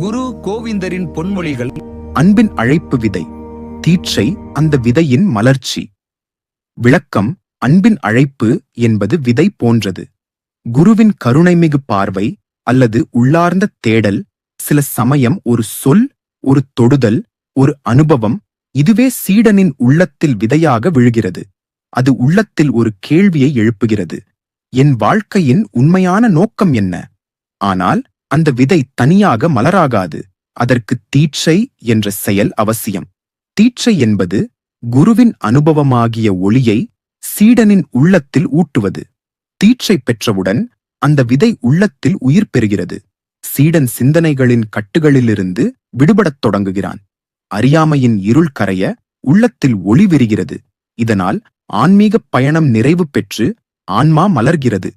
குரு கோவிந்தரின் பொன்மொழிகள் அன்பின் அழைப்பு விதை தீட்சை அந்த விதையின் மலர்ச்சி. விளக்கம் அன்பின் அழைப்பு என்பது விதை போன்றது. குருவின் கருணைமிகு பார்வை அல்லது உள்ளார்ந்த தேடல் சில சமயம் ஒரு சொல் ஒரு தொடுதல் ஒரு அனுபவம் இதுவே சீடனின் உள்ளத்தில் விதையாக விழுகிறது. அது உள்ளத்தில் ஒரு கேள்வியை எழுப்புகிறது. என் வாழ்க்கையின் உண்மையான நோக்கம் என்ன? ஆனால் அந்த விதை தனியாக மலராகாது. அதற்கு தீட்சை என்ற செயல் அவசியம். தீட்சை என்பது குருவின் அனுபவமாகிய ஒளியை சீடனின் உள்ளத்தில் ஊட்டுவது. தீட்சை பெற்றவுடன் அந்த விதை உள்ளத்தில் உயிர் பெறுகிறது. சீடன் சிந்தனைகளின் கட்டுகளிலிருந்து விடுபடத் தொடங்குகிறான். அறியாமையின் இருள் கரைய உள்ளத்தில் ஒளி விரிகிறது. இதனால் ஆன்மீகப் பயணம் நிறைவு பெற்று ஆன்மா மலர்கிறது.